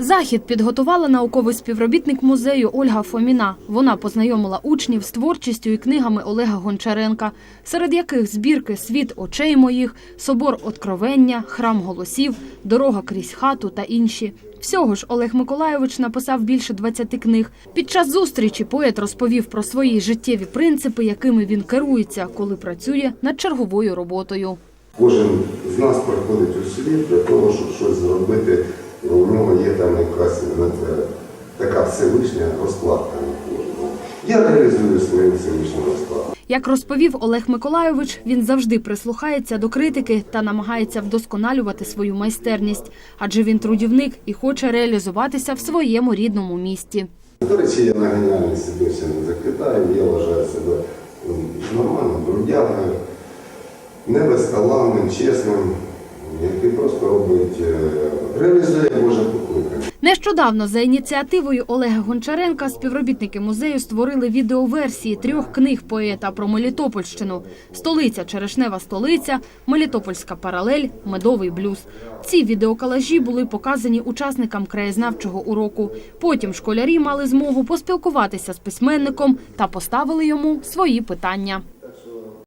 Захід підготувала науковий співробітник музею Ольга Фоміна. Вона познайомила учнів з творчістю і книгами Олега Гончаренка, серед яких збірки Світ очей моїх, Собор Откровення, Храм голосів, Дорога крізь хату та інші. Всього ж Олег Миколайович написав більше 20 книг. Під час зустрічі поет розповів про свої життєві принципи, якими він керується, коли працює над черговою роботою. Кожен з нас приходить у світ для того, щоб щось зробити. Там якась така всевишня розкладка на кожного. Я реалізую свою всевишню розкладку. Як розповів Олег Миколайович, він завжди прислухається до критики та намагається вдосконалювати свою майстерність, адже він трудівник і хоче реалізуватися в своєму рідному місті. До речі, я на геніальність досі не закидаю, я вважаю себе м, нормальним брудягою, не безталанним, чесним, який просто робить, е, реалізує. Нещодавно за ініціативою Олега Гончаренка співробітники музею створили відеоверсії трьох книг поета про Мелітопольщину: Столиця Черешнева столиця, Мелітопольська паралель, Медовий блюз. Ці відеокалажі були показані учасникам краєзнавчого уроку. Потім школярі мали змогу поспілкуватися з письменником та поставили йому свої питання.